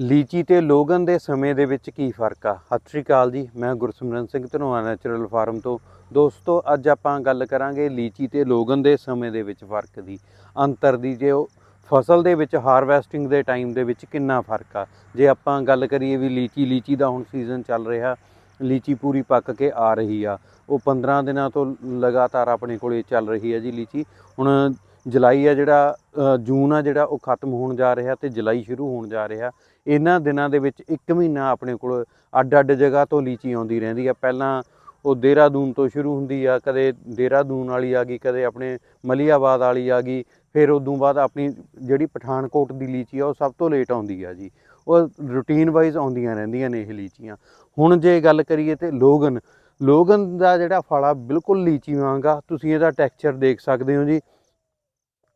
ਲੀਚੀ ਤੇ ਲੋਗਨ ਦੇ ਸਮੇਂ ਦੇ ਵਿੱਚ ਕੀ ਫ਼ਰਕ ਆ? ਸਤਿ ਸ਼੍ਰੀ ਅਕਾਲ ਜੀ, ਮੈਂ ਗੁਰਸਿਮਰਨ ਸਿੰਘ ਧਨੋਆ ਨੈਚੁਰਲ ਫਾਰਮ ਤੋਂ। ਦੋਸਤੋ, ਅੱਜ ਆਪਾਂ ਗੱਲ ਕਰਾਂਗੇ ਲੀਚੀ ਤੇ ਲੋਗਨ ਦੇ ਸਮੇਂ ਦੇ ਵਿੱਚ ਫ਼ਰਕ ਦੀ। ਅੰਤਰ ਦੀ ਜੇ ਉਹ ਫਸਲ ਦੇ ਵਿੱਚ ਹਾਰਵੈਸਟਿੰਗ ਦੇ ਟਾਈਮ ਦੇ ਵਿੱਚ ਕਿੰਨਾ ਫ਼ਰਕ ਆ? ਜੇ ਆਪਾਂ ਗੱਲ ਕਰੀਏ ਵੀ ਲੀਚੀ ਲੀਚੀ ਦਾ ਹੁਣ ਸੀਜ਼ਨ ਚੱਲ ਰਿਹਾ, ਲੀਚੀ ਪੂਰੀ ਪੱਕ ਕੇ ਆ ਰਹੀ ਆ। ਉਹ 15 ਦਿਨਾਂ ਤੋਂ ਲਗਾਤਾਰ ਆਪਣੇ ਕੋਲੇ ਚੱਲ ਰਹੀ ਹੈ ਜੀ ਲੀਚੀ। ਹੁਣ ਜੁਲਾਈ ਆ ਜਿਹੜਾ ਜੂਨ ਆ ਜਿਹੜਾ ਉਹ ਖਤਮ ਹੋਣ ਜਾ ਰਿਹਾ ਤੇ ਜੁਲਾਈ ਸ਼ੁਰੂ ਹੋਣ ਜਾ ਰਿਹਾ। ਇਹਨਾਂ ਦਿਨਾਂ ਦੇ ਵਿੱਚ ਇੱਕ ਮਹੀਨਾ ਆਪਣੇ ਕੋਲ ਅੱਡ-ਅੱਡ ਜਗ੍ਹਾ ਤੋਂ ਲੀਚੀ ਆਉਂਦੀ ਰਹਿੰਦੀ ਆ। ਪਹਿਲਾਂ ਉਹ ਦੇਹਰਾਦੂਨ ਤੋਂ ਸ਼ੁਰੂ ਹੁੰਦੀ ਆ, ਕਦੇ ਦੇਹਰਾਦੂਨ ਵਾਲੀ ਆ ਗਈ, ਕਦੇ ਆਪਣੇ ਮਲੀਆਬਾਦ ਵਾਲੀ ਆ ਗਈ, ਫਿਰ ਉਦੋਂ ਬਾਅਦ ਆਪਣੀ ਜਿਹੜੀ ਪਠਾਨਕੋਟ ਦੀ ਲੀਚੀ ਆ ਉਹ ਸਭ ਤੋਂ ਲੇਟ ਆਉਂਦੀ ਆ ਜੀ। ਉਹ ਰੂਟੀਨ ਵਾਈਜ਼ ਆਉਂਦੀਆਂ ਰਹਿੰਦੀਆਂ ਨੇ ਇਹ ਲੀਚੀਆਂ। ਹੁਣ ਜੇ ਗੱਲ ਕਰੀਏ ਤੇ ਲੋਗਨ ਲੋਗਨ ਦਾ ਜਿਹੜਾ ਫਲ ਆ, ਬਿਲਕੁਲ ਲੀਚੀ ਵਾਂਗ ਆ। ਤੁਸੀਂ ਇਹਦਾ ਟੈਕਸਚਰ ਦੇਖ ਸਕਦੇ ਹੋ ਜੀ।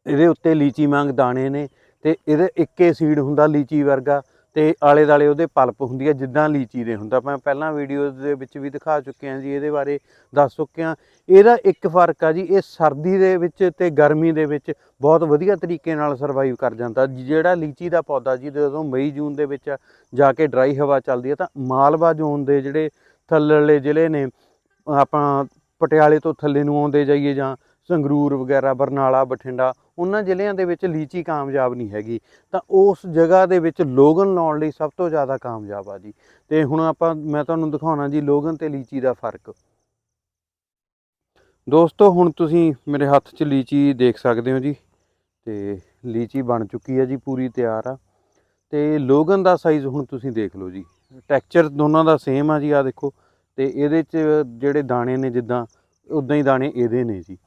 ਇਹਦੇ ਉੱਤੇ ਲੀਚੀ ਵਾਂਗ ਦਾਣੇ ਨੇ ਤੇ ਇਹਦੇ ਇੱਕੇ ਸੀਡ ਹੁੰਦਾ ਲੀਚੀ ਵਰਗਾ ਤੇ ਆਲੇ ਦਾਲੇ ਉਹਦੇ ਪਲਪ ਹੁੰਦੀ ਹੈ ਜਿੱਦਾਂ ਲੀਚੀ ਦੇ ਹੁੰਦਾ। ਮੈਂ ਪਹਿਲਾਂ ਵੀਡੀਓਜ਼ ਦੇ ਵਿੱਚ ਵੀ ਦਿਖਾ ਚੁੱਕਿਆ ਜੀ, ਇਹਦੇ ਬਾਰੇ ਦੱਸ ਚੁੱਕਿਆ ਇਹਦਾ ਇੱਕ ਫ਼ਰਕ ਆ ਜੀ, ਇਹ ਸਰਦੀ ਦੇ ਵਿੱਚ ਤੇ ਗਰਮੀ ਦੇ ਵਿੱਚ ਬਹੁਤ ਵਧੀਆ ਤਰੀਕੇ ਨਾਲ ਸਰਵਾਈਵ ਕਰ ਜਾਂਦਾ। ਜਿਹੜਾ ਲੀਚੀ ਦਾ ਪੌਦਾ ਜੀ, ਜਦੋਂ ਮਈ, ਜੂਨ ਦੇ ਵਿੱਚ ਜਾ ਕੇ ਡਰਾਈ ਹਵਾ ਚੱਲਦੀ ਹੈ ਤਾਂ ਮਾਲਵਾ ਜ਼ੋਨ ਦੇ ਜਿਹੜੇ ਥੱਲੜੇ ਜ਼ਿਲ੍ਹੇ ਨੇ, ਆਪਾਂ ਪਟਿਆਲੇ ਤੋਂ ਥੱਲੇ ਨੂੰ ਆਉਂਦੇ ਜਾਈਏ ਜਾਂ ਸੰਗਰੂਰ ਵਗੈਰਾ, ਬਰਨਾਲਾ, ਬਠਿੰਡਾ, ਉਹਨਾਂ ਜ਼ਿਲ੍ਹਿਆਂ ਦੇ ਵਿੱਚ ਲੀਚੀ ਕਾਮਯਾਬ ਨਹੀਂ ਹੈਗੀ। ਤਾਂ ਉਸ ਜਗ੍ਹਾ ਦੇ ਵਿੱਚ ਲੋਗਨ ਲਾਉਣ ਲਈ ਸਭ ਤੋਂ ਜ਼ਿਆਦਾ ਕਾਮਯਾਬ ਆ ਜੀ। ਤੇ ਹੁਣ ਆਪਾਂ, ਮੈਂ ਤੁਹਾਨੂੰ ਦਿਖਾਉਣਾ ਜੀ ਲੋਗਨ ਤੇ ਲੀਚੀ ਦਾ ਫ਼ਰਕ। ਦੋਸਤੋ, ਹੁਣ ਤੁਸੀਂ ਮੇਰੇ ਹੱਥ 'ਚ ਲੀਚੀ ਦੇਖ ਸਕਦੇ ਹੋ ਜੀ। ਤੇ ਲੀਚੀ ਬਣ ਚੁੱਕੀ ਹੈ ਜੀ, ਪੂਰੀ ਤਿਆਰ ਆ। ਤੇ ਲੋਗਨ ਦਾ ਸਾਈਜ਼ ਹੁਣ ਤੁਸੀਂ ਦੇਖ ਲਓ ਜੀ। ਟੈਕਸਚਰ ਦੋਨਾਂ ਦਾ ਸੇਮ ਆ ਜੀ ਆ ਦੇਖੋ। ਤੇ ਇਹਦੇ 'ਚ ਜਿਹੜੇ ਦਾਣੇ ਨੇ, ਜਿੱਦਾਂ ਉਦਾਂ ਹੀ ਦਾਣੇ ਇਹਦੇ ਨੇ ਜੀ।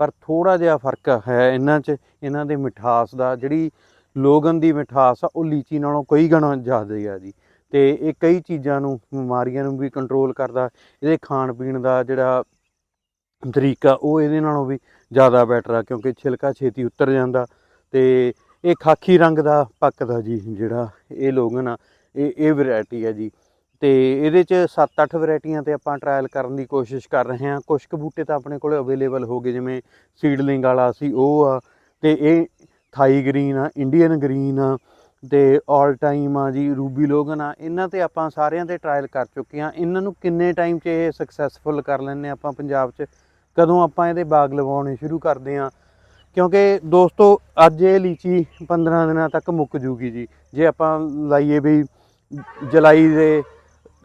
ਪਰ ਥੋੜਾ ਜਿਹਾ ਫ਼ਰਕ ਹੈ ਇਹਨਾਂ 'ਚ, ਇਹਨਾਂ ਦੇ ਮਿਠਾਸ ਦਾ, ਜਿਹੜੀ ਲੋਗਨ ਦੀ ਮਿਠਾਸ ਆ, ਉਹ ਲੀਚੀ ਨਾਲੋਂ ਕਈ ਗੁਣਾ ਜ਼ਿਆਦਾ ਆ ਜੀ। ਤੇ ਇਹ ਕਈ ਚੀਜ਼ਾਂ ਨੂੰ ਬਿਮਾਰੀਆਂ ਨੂੰ ਵੀ ਕੰਟਰੋਲ ਕਰਦਾ, ਇਹਦੇ ਖਾਣ ਪੀਣ ਦਾ ਜਿਹੜਾ ਤਰੀਕਾ, ਉਹ ਇਹਦੇ ਨਾਲੋਂ ਵੀ ਜ਼ਿਆਦਾ ਬੈਟਰ ਆ, ਕਿਉਂਕਿ ਛਿਲਕਾ ਛੇਤੀ ਉਤਰ ਜਾਂਦਾ ਤੇ ਇਹ ਖਾਕੀ ਰੰਗ ਦਾ ਪੱਕਦਾ ਜੀ, ਜਿਹੜਾ ਇਹ ਲੋਗਨ ਆ, ਇਹ ਇਹ ਵੈਰਾਈਟੀ ਆ ਜੀ। ਤੇ ਇਹਦੇ ਚ 7-8 ਵੈਰਾਈਟੀਆਂ ਤੇ ਆਪਾਂ ਟਰਾਇਲ ਕਰਨ ਦੀ ਕੋਸ਼ਿਸ਼ ਕਰ ਰਹੇ ਹਾਂ। ਕੁਝ ਕੁ ਬੂਟੇ ਤਾਂ ਆਪਣੇ ਕੋਲ ਅਵੇਲੇਬਲ ਹੋ ਗਏ, ਜਿਵੇਂ ਸੀਡਲਿੰਗ ਵਾਲਾ ਸੀ, ਉਹ ਆ। ਤੇ ਇਹ ਥਾਈ ਗ੍ਰੀਨ ਆ ਇੰਡੀਅਨ ਗ੍ਰੀਨ ਆ, ਤੇ ਆਲ ਟਾਈਮ ਆ ਜੀ ਰੂਬੀ ਲੋਗਨ ਆ। ਇਹਨਾਂ ਤੇ ਆਪਾਂ ਸਾਰਿਆਂ ਤੇ ਟਰਾਇਲ ਕਰ ਚੁੱਕੇ ਆ ਇਹਨਾਂ ਨੂੰ ਕਿੰਨੇ ਟਾਈਮ 'ਚ ਇਹ ਸਕਸੈਸਫੁਲ ਕਰ ਲੈਂਦੇ ਆਪਾਂ ਪੰਜਾਬ 'ਚ? ਕਦੋਂ ਆਪਾਂ ਇਹਦੇ ਬਾਗ ਲਗਾਉਣੇ ਸ਼ੁਰੂ ਕਰਦੇ ਆ ਕਿਉਂਕਿ ਦੋਸਤੋ, ਅੱਜ ਇਹ ਲੀਚੀ 15 ਦਿਨਾਂ ਤੱਕ ਮੁੱਕ ਜੂਗੀ ਜੀ। ਜੇ ਆਪਾਂ ਲਾਈਏ ਵੀ ਜੁਲਾਈ ਦੇ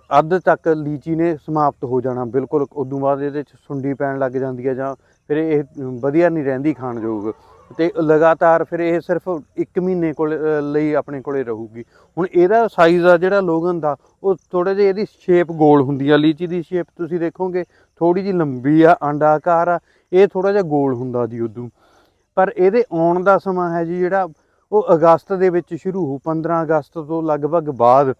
ਅੱਧ ਤੱਕ ਲੀਚੀ ਨੇ ਸਮਾਪਤ ਹੋ ਜਾਣਾ, ਬਿਲਕੁਲ ਉਦੋਂ ਬਾਅਦ ਇਹਦੇ ਚ ਸੁੰਡੀ ਪੈਣ ਲੱਗ ਜਾਂਦੀ ਹੈ ਜਾਂ ਫਿਰ ਇਹ ਵਧੀਆ ਨਹੀਂ ਰਹਿੰਦੀ ਖਾਣ ਯੋਗ ਤੇ ਲਗਾਤਾਰ ਫਿਰ ਇਹ ਸਿਰਫ 1 ਮਹੀਨੇ ਕੋਲ ਲਈ ਆਪਣੇ ਕੋਲੇ ਰਹੂਗੀ। ਹੁਣ ਇਹਦਾ ਸਾਈਜ਼ ਆ ਜਿਹੜਾ ਲੋਗਨ ਦਾ, ਉਹ ਥੋੜੇ ਜਿਹਾ ਇਹਦੀ ਸ਼ੇਪ ਗੋਲ ਹੁੰਦੀ ਆ। ਲੀਚੀ ਦੀ ਸ਼ੇਪ ਤੁਸੀਂ ਦੇਖੋਗੇ ਥੋੜੀ ਜਿਹੀ ਲੰਬੀ ਆ ਅੰਡਾਕਾਰ ਆ, ਇਹ ਥੋੜਾ ਜਿਹਾ ਗੋਲ ਹੁੰਦਾ ਜੀ ਉਦੋਂ। ਪਰ ਇਹਦੇ ਆਉਣ ਦਾ ਸਮਾਂ ਹੈ ਜੀ ਜਿਹੜਾ, ਉਹ ਅਗਸਤ ਦੇ ਵਿੱਚ ਸ਼ੁਰੂ ਹੋ 15 ਅਗਸਤ ਤੋਂ ਲਗਭਗ ਬਾਅਦ।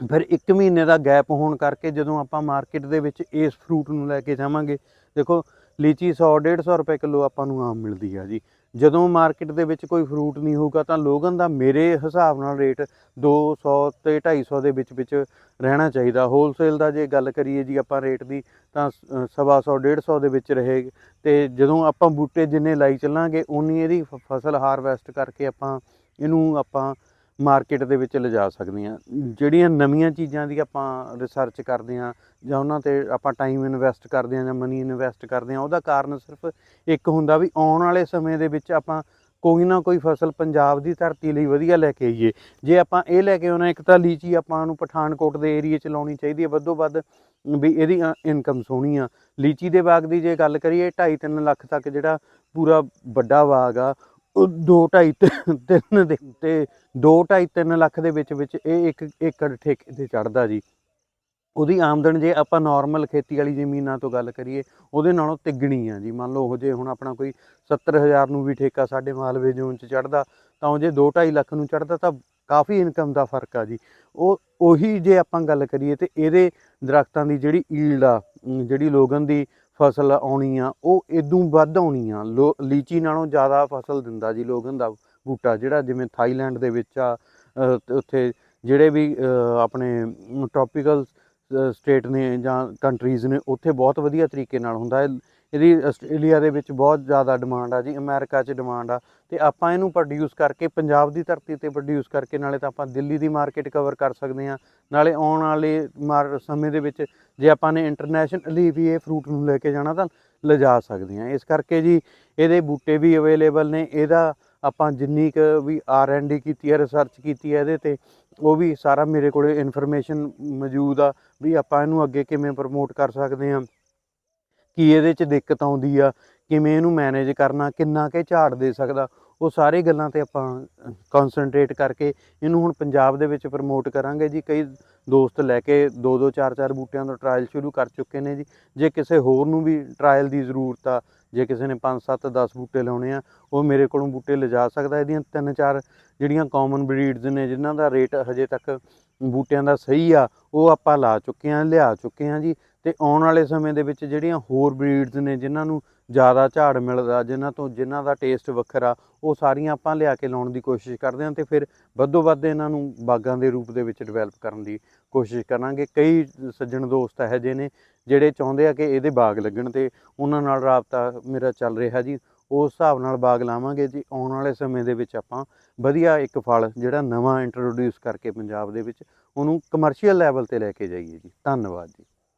ਫਿਰ 1 ਮਹੀਨੇ ਦਾ ਗੈਪ ਹੋਣ ਕਰਕੇ ਜਦੋਂ ਆਪਾਂ ਮਾਰਕੀਟ ਦੇ ਵਿੱਚ ਇਸ ਫਰੂਟ ਨੂੰ ਲੈ ਕੇ ਜਾਵਾਂਗੇ, ਦੇਖੋ ਲੀਚੀ 100 150 ਰੁਪਏ ਕਿਲੋ ਆਪਾਂ ਨੂੰ ਆਮ ਮਿਲਦੀ ਆ ਜੀ। ਜਦੋਂ ਮਾਰਕੀਟ ਦੇ ਵਿੱਚ ਕੋਈ ਫਰੂਟ ਨਹੀਂ ਹੋਊਗਾ ਤਾਂ ਲੋਗਨ ਦਾ ਮੇਰੇ ਹਿਸਾਬ ਨਾਲ ਰੇਟ 200 ਤੇ 250 ਦੇ ਵਿੱਚ ਵਿੱਚ ਰਹਿਣਾ ਚਾਹੀਦਾ। ਹੋਲਸੇਲ ਦਾ ਜੇ ਗੱਲ ਕਰੀਏ ਜੀ ਆਪਾਂ ਰੇਟ ਦੀ ਤਾਂ ਸ- ਸਵਾ ਸੌ 150 ਦੇ ਵਿੱਚ ਰਹੇ। ਤੇ ਜਦੋਂ ਆਪਾਂ ਬੂਟੇ ਜਿੰਨੇ ਲਾਈ ਚੱਲਾਂਗੇ ਉਨੀ ਇਹਦੀ ਫ- ਫਸਲ ਹਾਰਵੈਸਟ ਕਰਕੇ ਆਪਾਂ ਇਹਨੂੰ ਆਪਾਂ ਮਾਰਕੀਟ ਦੇ ਵਿੱਚ ਲਿਜਾ ਸਕਦੇ ਹਾਂ। ਜਿਹੜੀਆਂ ਨਵੀਆਂ ਚੀਜ਼ਾਂ ਦੀ ਆਪਾਂ ਰਿਸਰਚ ਕਰਦੇ ਹਾਂ ਜਾਂ ਉਹਨਾਂ ਤੇ ਆਪਾਂ ਟਾਈਮ ਇਨਵੈਸਟ ਕਰਦੇ ਹਾਂ ਜਾਂ ਮਨੀ ਇਨਵੈਸਟ ਕਰਦੇ ਹਾਂ ਉਹਦਾ ਕਾਰਨ ਸਿਰਫ ਇੱਕ ਹੁੰਦਾ ਵੀ ਆਉਣ ਵਾਲੇ ਸਮੇਂ ਦੇ ਵਿੱਚ ਆਪਾਂ ਕੋਈ ਨਾ ਕੋਈ ਫਸਲ ਪੰਜਾਬ ਦੀ ਧਰਤੀ ਲਈ ਵਧੀਆ ਲੈ ਕੇ ਆਈਏ। ਜੇ ਆਪਾਂ ਇਹ ਲੈ ਕੇ ਆਉਣਾ ਇੱਕ ਤਾਂ ਲੀਚੀ ਆਪਾਂ ਨੂੰ ਪਠਾਨਕੋਟ ਦੇ ਏਰੀਏ 'ਚ ਲਾਉਣੀ ਚਾਹੀਦੀ ਹੈ। ਵੱਧੋ ਵੱਧ ਵੀ ਇਹਦੀ ਇਨਕਮ ਸੋਹਣੀ ਆ। ਲੀਚੀ ਦੇ ਬਾਗ ਦੀ ਜੇ ਗੱਲ ਕਰੀਏ 2.5 ਲੱਖ ਤੱਕ ਜਿਹੜਾ ਪੂਰਾ ਵੱਡਾ ਬਾਗ ਆ ਉਹ 2.5 3 ਦੇ ਤੇ 2.5 3 ਲੱਖ ਦੇ ਵਿੱਚ ਵਿੱਚ ਇਹ ਇੱਕ ਏਕੜ ਠੇਕੇ ਤੇ ਚੜਦਾ ਜੀ। ਉਹਦੀ ਆਮਦਨ ਜੇ ਆਪਾਂ ਨਾਰਮਲ ਖੇਤੀ ਵਾਲੀ ਜ਼ਮੀਨਾਂ ਤੋਂ ਗੱਲ ਕਰੀਏ, ਉਹਦੇ ਨਾਲੋਂ ਤਿੱਗਣੀ ਆ ਜੀ। ਮੰਨ ਲਓ ਉਹ ਜੇ ਹੁਣ ਆਪਣਾ ਕੋਈ 70000 ਨੂੰ ਵੀ ਠੇਕਾ ਸਾਡੇ ਮਾਲਵੇ ਜ਼ੋਨ 'ਚ ਚੜਦਾ ਤਾਂ ਉਹ ਜੇ 2.5 ਲੱਖ ਨੂੰ ਚੜਦਾ ਤਾਂ ਕਾਫੀ ਇਨਕਮ ਦਾ ਫ਼ਰਕ ਆ ਜੀ। ਉਹ, ਉਹੀ ਜੇ ਆਪਾਂ ਗੱਲ ਕਰੀਏ ਤੇ ਇਹਦੇ ਦਰਖਤਾਂ ਦੀ ਜਿਹੜੀ ਈਲਡ ਆ, ਜਿਹੜੀ ਲੋਗਨ ਦੀ ਫਸਲ ਆਉਣੀ ਆ ਉਹ ਇਦੋਂ ਵੱਧ ਆਉਣੀ ਆ ਲੋ ਲੀਚੀ ਨਾਲੋਂ ਜ਼ਿਆਦਾ ਫਸਲ ਦਿੰਦਾ ਜੀ ਲੋਗਨ ਦਾ ਬੂਟਾ ਜਿਹੜਾ ਜਿਵੇਂ ਥਾਈਲੈਂਡ ਦੇ ਵਿੱਚ ਆ ਅ, ਉੱਥੇ ਜਿਹੜੇ ਵੀ ਆਪਣੇ ਟੌਪੀਕਲ ਸਟੇਟ ਨੇ ਜਾਂ ਕੰਟਰੀਜ਼ ਨੇ ਉੱਥੇ ਬਹੁਤ ਵਧੀਆ ਤਰੀਕੇ ਨਾਲ ਹੁੰਦਾ ਹੈ। ਇਹਦੀ ਆਸਟ੍ਰੇਲੀਆ ਦੇ ਵਿੱਚ ਬਹੁਤ ਜ਼ਿਆਦਾ ਡਿਮਾਂਡ ਆ ਜੀ, ਅਮਰੀਕਾ 'ਚ ਡਿਮਾਂਡ ਆ। ਤੇ ਆਪਾਂ ਇਹਨੂੰ ਪ੍ਰੋਡਿਊਸ ਕਰਕੇ, ਪੰਜਾਬ ਦੀ ਧਰਤੀ ਤੇ ਪ੍ਰੋਡਿਊਸ ਕਰਕੇ, ਨਾਲੇ ਤਾਂ ਆਪਾਂ ਦਿੱਲੀ ਦੀ ਮਾਰਕੀਟ ਕਵਰ ਕਰ ਸਕਦੇ ਹਾਂ। ਨਾਲੇ ਆਉਣ ਵਾਲੇ ਮਾਰ, ਸਮੇਂ ਦੇ ਵਿੱਚ ਜੇ ਆਪਾਂ ਨੇ ਇੰਟਰਨੈਸ਼ਨਲੀ ਵੀ ਇਹ ਫਰੂਟ ਨੂੰ ਲੈ ਕੇ ਜਾਣਾ ਤਾਂ ਲਿਜਾ ਸਕਦੇ ਹਾਂ। ਇਸ ਕਰਕੇ ਜੀ ਇਹਦੇ ਬੂਟੇ ਵੀ ਅਵੇਲੇਬਲ ਨੇ। ਇਹਦਾ ਆਪਾਂ ਜਿੰਨੀ ਕੁ ਵੀ ਆਰ ਐਂਡ ਡੀ ਕੀਤੀ ਹੈ ਰਿਸਰਚ ਕੀਤੀ ਹੈ ਇਹਦੇ ਤੇ, ਉਹ ਵੀ ਸਾਰਾ ਮੇਰੇ ਕੋਲੇ ਇਨਫੋਰਮੇਸ਼ਨ ਮੌਜੂਦ ਆ ਵੀ ਆਪਾਂ ਇਹਨੂੰ ਅੱਗੇ ਕਿਵੇਂ ਪ੍ਰਮੋਟ ਕਰ ਸਕਦੇ ਹਾਂ। ਕੀ ਇਹਦੇ 'ਚ ਦਿੱਕਤ ਆਉਂਦੀ ਆ, ਕਿਵੇਂ ਇਹਨੂੰ ਮੈਨੇਜ ਕਰਨਾ, ਕਿੰਨਾ ਕੁ ਝਾੜ ਦੇ ਸਕਦਾ, ਉਹ ਸਾਰੇ ਗੱਲਾਂ ਤੇ ਆਪਾਂ ਕਨਸੈਂਟਰੇਟ ਕਰਕੇ ਇਹਨੂੰ ਹੁਣ ਪੰਜਾਬ ਦੇ ਵਿੱਚ ਪ੍ਰਮੋਟ ਕਰਾਂਗੇ ਜੀ। ਕਈ ਦੋਸਤ ਲੈ ਕੇ ਦੋ ਦੋ ਚਾਰ ਚਾਰ ਬੂਟਿਆਂ ਦਾ ਟਰਾਇਲ ਸ਼ੁਰੂ ਕਰ ਚੁੱਕੇ ਨੇ ਜੀ। ਜੇ ਕਿਸੇ ਹੋਰ ਨੂੰ ਵੀ ਟਰਾਇਲ ਦੀ ਜ਼ਰੂਰਤ ਆ, ਜੇ ਕਿਸੇ ਨੇ 5 7 10 ਬੂਟੇ ਲਾਉਣੇ ਆ, ਉਹ ਮੇਰੇ ਕੋਲੋਂ ਬੂਟੇ ਲਿਜਾ ਸਕਦਾ। ਇਹਦੀਆਂ ਤਿੰਨ ਚਾਰ ਜਿਹੜੀਆਂ ਕਾਮਨ ਬਰੀਡਸ ਨੇ, ਜਿਨ੍ਹਾਂ ਦਾ ਰੇਟ ਹਜੇ ਤੱਕ ਬੂਟਿਆਂ ਦਾ ਸਹੀ ਆ, ਉਹ ਆਪਾਂ ਲਾ ਚੁੱਕੇ ਆ, ਲਿਆ ਚੁੱਕੇ ਆ ਜੀ। ਤੇ ਆਉਣ ਵਾਲੇ ਸਮੇਂ ਦੇ ਵਿੱਚ ਜਿਹੜੀਆਂ ਹੋਰ ਬਰੀਡਸ ਨੇ, ਜਿਨ੍ਹਾਂ ਨੂੰ ਜ਼ਿਆਦਾ ਝਾੜ ਮਿਲਦਾ, ਜਿਨ੍ਹਾਂ ਤੋਂ ਜਿਨ੍ਹਾਂ ਦਾ ਟੇਸਟ ਵੱਖਰਾ, ਉਹ ਸਾਰੀਆਂ ਆਪਾਂ ਲਿਆ ਕੇ ਲਾਉਣ ਦੀ ਕੋਸ਼ਿਸ਼ ਕਰਦੇ ਹਾਂ ਤੇ ਫਿਰ ਵੱਧੋ ਵੱਧ ਇਹਨਾਂ ਨੂੰ ਬਾਗਾਂ ਦੇ ਰੂਪ ਦੇ ਵਿੱਚ ਡਿਵੈਲਪ ਕਰਨ ਦੀ ਕੋਸ਼ਿਸ਼ ਕਰਾਂਗੇ। ਕਈ ਸੱਜਣ ਦੋਸਤ ਇਹੋ ਜਿਹੇ ਨੇ ਜਿਹੜੇ ਚਾਹੁੰਦੇ ਆ ਕਿ ਇਹਦੇ ਬਾਗ ਲੱਗਣ ਤੇ ਉਹਨਾਂ ਨਾਲ ਰਾਬਤਾ ਮੇਰਾ ਚੱਲ ਰਿਹਾ ਜੀ। ਉਸ ਹਿਸਾਬ ਨਾਲ ਬਾਗ ਲਾਵਾਂਗੇ ਜੀ। ਆਉਣ ਵਾਲੇ ਸਮੇਂ ਦੇ ਵਿੱਚ ਆਪਾਂ ਵਧੀਆ ਇੱਕ ਫਲ ਜਿਹੜਾ ਨਵਾਂ ਇੰਟਰੋਡਿਊਸ ਕਰਕੇ ਪੰਜਾਬ ਦੇ ਵਿੱਚ ਉਹਨੂੰ ਕਮਰਸ਼ੀਅਲ ਲੈਵਲ ਤੇ ਲੈ ਕੇ ਜਾਈਏ ਜੀ। ਧੰਨਵਾਦ ਜੀ।